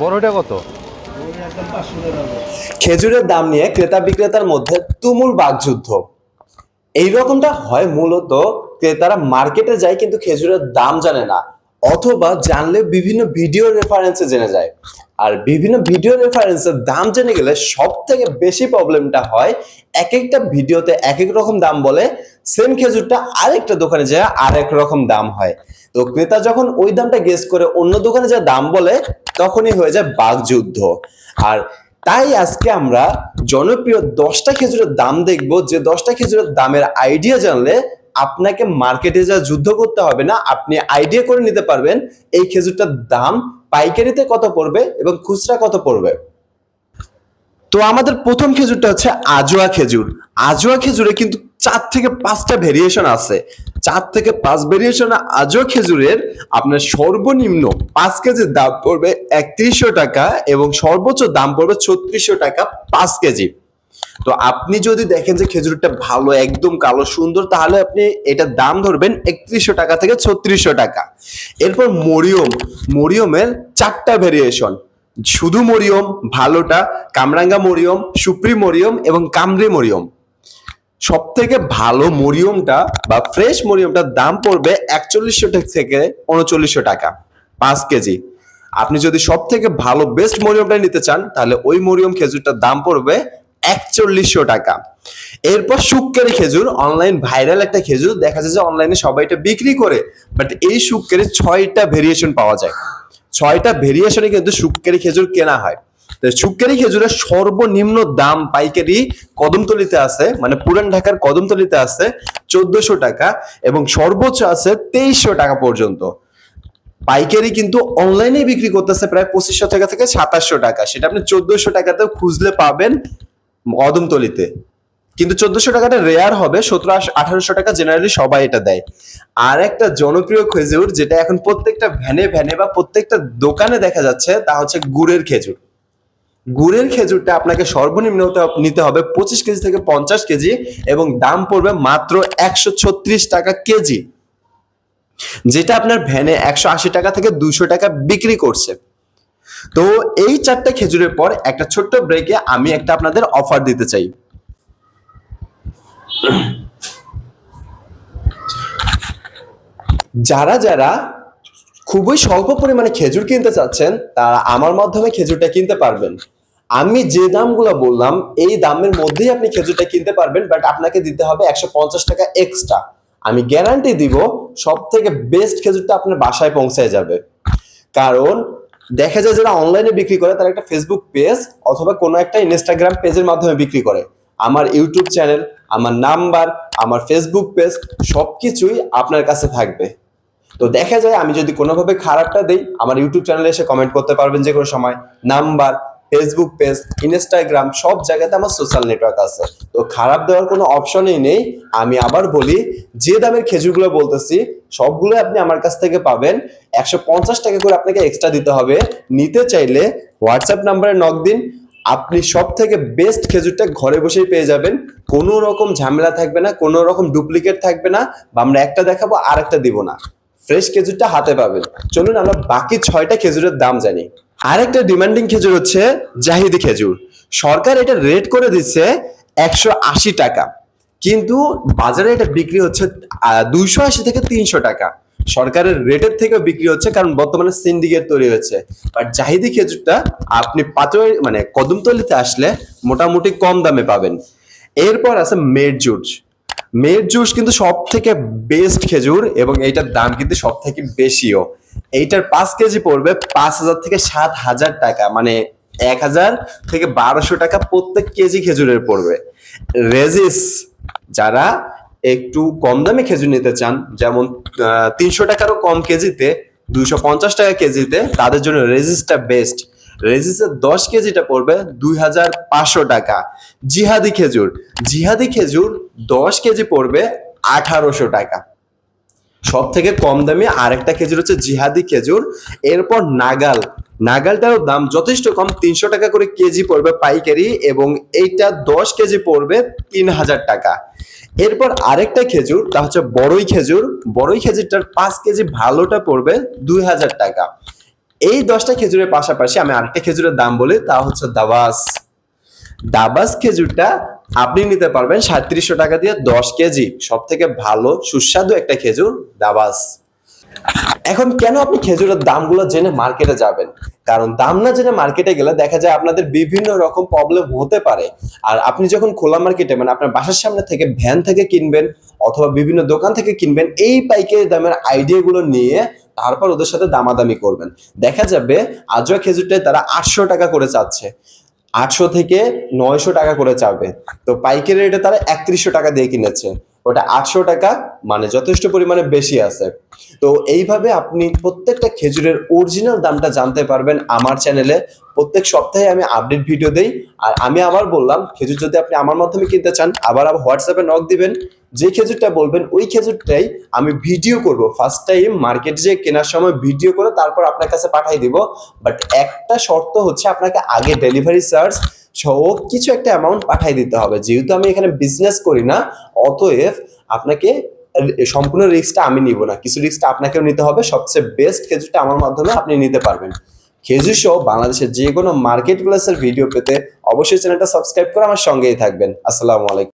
বড়টা কত? খেজুরের দাম নিয়ে ক্রেতা বিক্রেতার মধ্যে তুমুল বাগযুদ্ধ এই রকমটা হয় মূলত ক্রেতারা মার্কেটে যায় কিন্তু খেজুরের দাম জানে না অথবা জানলে বিভিন্ন ভিডিও রেফারেন্সে জেনে যায়। আর বিভিন্ন ভিডিও রেফারেন্সের দাম জেনে গেলে সব থেকে বেশি প্রবলেমটা হয় এক একটা ভিডিওতে এক এক রকম দাম বলে সেম খেজুরটা আরেকটা দোকানে যায় আরেক রকম দাম হয়। তো ক্রেতা যখন ওই দামটা গেস করে অন্য দোকানে যা দাম বলে, তখনই হয়ে যায় বাগযুদ্ধ আর তাই আজকে আমরা জনপ্রিয় দশটা খেজুরের দাম দেখব, যে দশটা খেজুরের দামের আইডিয়া জানলে আপনাকে মার্কেটে যা যুদ্ধ করতে হবে না, আপনি আইডিয়া করে নিতে পারবেন, এই খেজুরটার দাম পাইকারিতে কত পড়বে এবং খুচরা কত পড়বে? তো আমাদের প্রথম খেজুরটা হচ্ছে আজোয়া খেজুর। আজোয়া খেজুরে কিন্তু চার থেকে পাঁচটা ভেরিয়েশন আছে। চার থেকে পাঁচ ভেরিয়েশন আজোয়া খেজুরের আপনার সর্বনিম্ন পাঁচ কেজির দাম পড়বে একত্রিশশো টাকা এবং সর্বোচ্চ দাম পড়বে ছত্রিশশো টাকা পাঁচ কেজি। তো আপনি যদি দেখেন যে খেজুরটা ভালো, একদম কালো, সুন্দর, তাহলে আপনি এটার দাম ধরবেন একত্রিশশো টাকা থেকে ছত্রিশশো টাকা। এরপর মরিয়ম, মরিয়মের চারটা ভেরিয়েশন শুধু মরিয়ম, ভালোটা, কামরাঙ্গা মরিয়ম, সুপ্রি মরিয়ম এবং কামরি মরিয়ম। সব থেকে ভালো মরিয়মটা বা ফ্রেশ মরিয়মটার দাম পড়বে একচল্লিশশো থেকে উনচল্লিশশো টাকা, পাঁচ কেজি। আপনি যদি সব থেকে ভালো বেস্ট মরিয়মটা নিতে চান, তাহলে ওই মরিয়ম খেজুরটার দাম পড়বে একচল্লিশশো টাকা। এরপর শুক্কেরি খেজুর অনলাইন ভাইরাল একটা খেজুর, দেখা যায় যে অনলাইনে সবাই এটা বিক্রি করে বাট এই শুক্কেরি ছয়টা ভেরিয়েশন পাওয়া যায়। ছয়টা ভেরিয়েশনে কিন্তু শুক্কেরি খেজুর কেনা হয়। তো খেজুরের সর্বনিম্ন দাম পাইকারি কদমতলিতে আছে মানে পুরান ঢাকার কদমতলিতে আছে চোদ্দশো টাকা এবং সর্বোচ্চ আছে তেইশশো টাকা পর্যন্ত। পাইকারি কিন্তু অনলাইনে বিক্রি করতেছে প্রায় পঁচিশশো টাকা থেকে সাতাশশো টাকা। সেটা আপনি চোদ্দশো টাকাতেও খুঁজলে পাবেন। কদমতলিতে কিন্তু চোদ্দশো টাকাটা রেয়ার হবে, সতেরো আঠারোশো টাকা জেনারেলি সবাই এটা দেয়। আর একটা জনপ্রিয় খেজুর, যেটা এখন প্রত্যেকটা ভ্যানে ভ্যানে বা প্রত্যেকটা দোকানে দেখা যাচ্ছে, তা হচ্ছে গুড়ের খেজুর। গুড়ের খেজুরটা আপনাকে সর্বনিম্ন নিতে হবে পঁচিশ কেজি থেকে পঞ্চাশ কেজি এবং দাম পড়বে মাত্র একশো ছত্রিশ টাকা কেজি। যেটা আপনার ভ্যানে একশো আশি টাকা থেকে দুশো টাকা বিক্রি করছে। তো এই চারটা খেজুরের পর একটা ছোট্ট ব্রেকে আমি একটা আপনাদের অফার দিতে চাই। যারা যারা খুবই স্বল্প পরিমাণে খেজুর কিনতে চাচ্ছেন, তারা আমার মাধ্যমে খেজুরটা কিনতে পারবেন। আমি যে দামগুলো বললাম, এই দামের মধ্যেই আপনি খেজুরটা কিনতে পারবেন বাট আপনাকে দিতে হবে একশো পঞ্চাশ টাকা এক্সট্রা আমি গ্যারান্টি দিব সব থেকে বেস্ট খেজুরটা আপনার বাসায় পৌঁছায় যাবে। কারণ দেখা যায় যারা অনলাইনে বিক্রি করে, তারা একটা ফেসবুক পেজ অথবা কোনো একটা ইনস্টাগ্রাম পেজের মাধ্যমে বিক্রি করে। আমার ইউটিউব চ্যানেল আমার নাম্বার আমার ফেসবুক পেজ সব কিছুই আপনার কাছে থাকবে। তো দেখা যায় আমি যদি কোনোভাবে খারাপটা দিই, আমার ইউটিউব চ্যানেলে এসে কমেন্ট করতে পারবেন যে কোনো সময়। নাম্বার ফেসবুক পেজ ইনস্টাগ্রাম সব জায়গাতে আমার সোশ্যাল নেটওয়ার্ক আছে। তো খারাপ দেওয়ার কোনো অপশনই নেই। আমি আবার বলি, যে দামের খেজুরগুলো বলতেছি, সবগুলো আপনি আমার কাছ থেকে পাবেন। একশো পঞ্চাশ টাকা করে আপনাকে এক্সট্রা দিতে হবে। নিতে চাইলে হোয়াটসঅ্যাপ নাম্বারে নক দিন। আপনি সব থেকে বেস্ট খেজুরটা ঘরে বসেই পেয়ে যাবেন। কোনো রকম ঝামেলা থাকবে না, কোনো রকম ডুপ্লিকেট থাকবে না। বা আমরা একটা দেখাবো আর একটা দিব না। ফ্রেশ খেজুরটা হাতে পাবেন। চলুন আমরা বাকি ছয়টা খেজুরের দাম জানি। আরেকটা ডিমান্ডিং খেজুর হচ্ছে জাহিদি খেজুর। সরকার এটা রেট করে দিচ্ছে একশো আশি টাকা। কিন্তু বাজারে এটা বিক্রি হচ্ছে দুইশো আশি থেকে তিনশো টাকা। সরকারের রেটের থেকেও বিক্রি হচ্ছে কারণ বর্তমানে সিন্ডিকেট তৈরি হচ্ছে বাট জাহিদি খেজুরটা আপনি পাতোয়ারি মানে কদমতলিতে আসলে মোটামুটি কম দামে পাবেন। এরপর আছে মেড মেড জুস কিন্তু সব থেকে বেস্ট খেজুর এবং এইটার দাম কিন্তু সব থেকে বেশিও। এইটার পাঁচ কেজি পড়বে পাঁচ হাজার থেকে সাত হাজার টাকা মানে এক হাজার থেকে বারোশো টাকা প্রত্যেক কেজি খেজুরের পড়বে। রেজিস যারা একটু কম দামে খেজুর নিতে চান, যেমন তিনশো টাকারও কম কেজিতে দুইশো পঞ্চাশ টাকা কেজিতে, তাদের জন্য রেজিসটা বেস্ট রেজিসের দশ কেজিটা পড়বে দুই হাজার পাঁচশো টাকা। জিহাদি খেজুর। জিহাদি খেজুর দশ কেজি পড়বে আঠারোশো টাকা। সব থেকে কম দামি আরেকটা খেজুর হচ্ছে জিহাদি খেজুর। এরপর নাগাল। নাগালটারও দাম যথেষ্ট কম, তিনশো টাকা করে কেজি পড়বে পাইকারি এবং এইটা দশ কেজি পড়বে তিন হাজার টাকা। এরপর আরেকটা খেজুর, তা হচ্ছে বড়ই খেজুর। বড়ই খেজুরটার পাঁচ কেজি ভালোটা পড়বে দুই হাজার টাকা। এই দশটা খেজুরের পাশাপাশি আমি আরেকটা খেজুরের দাম বলি, তা হচ্ছে দাবাস। দাবাস খেজুরটা আপনি নিতে পারবেন সাঁত্রিশশো টাকা দিয়ে দশ কেজি। সব থেকে ভালো, সুস্বাদু একটা খেজুর দাবাস। এখন কেন আপনি খেজুরের দামগুলো জেনে মার্কেটে যাবেন? কারণ দাম না জেনে মার্কেটে গেলে দেখা যায় আপনাদের বিভিন্ন রকম প্রবলেম হতে পারে। আর আপনি যখন খোলা মার্কেটে মানে আপনার বাসার সামনে থেকে ভ্যান থেকে কিনবেন অথবা বিভিন্ন দোকান থেকে কিনবেন, এই পাইকারি দামের আইডিয়াগুলো নিয়ে তারপর ওদের সাথে দামাদামি করবেন। দেখা যাবে আজও খেজুরটায় তারা আটশো টাকা করে চাচ্ছে। আটশো থেকে নয়শো টাকা করে চাবে। তো পাইকারি রেটে তারা একত্রিশশো টাকা দিয়ে কিনেছে। ওটা আটশো টাকা মানে যথেষ্ট পরিমাণে বেশি আছে। তো এইভাবে আপনি প্রত্যেকটা খেজুরের অরিজিনাল দামটা জানতে পারবেন আমার চ্যানেলে প্রত্যেক সপ্তাহে আমি আপডেট ভিডিও দেই। আর আমি আবার বললাম, খেজুর যদি আপনি আমার মাধ্যমে কিনতে চান, আবার আবার হোয়াটসঅ্যাপে নক দিবেন। যে খেজুরটা বলবেন, ওই খেজুরটাই আমি ভিডিও করব। ফার্স্ট টাইম মার্কেট যে কেনার সময় ভিডিও করে তারপর আপনার কাছে পাঠাই দিব। বাট একটা শর্ত হচ্ছে আপনাকে আগে ডেলিভারি চার্জ সহ কিছু একটা অ্যামাউন্ট পাঠাই দিতে হবে। যেহেতু আমি এখানে বিজনেস করি না, অতএব আপনাকে সম্পূর্ণ রিস্কটা আমি নিব না। কিছু রিস্কটা আপনাকেও নিতে হবে। সবচেয়ে বেস্ট খেজুরটা আমার মাধ্যমে আপনি নিতে পারবেন। খেজুর সহ বাংলাদেশের যে কোনো মার্কেট প্লেসের ভিডিও পেতে অবশ্যই চ্যানেলটা সাবস্ক্রাইব করে আমার সঙ্গেই থাকবেন। আসসালামু আলাইকুম।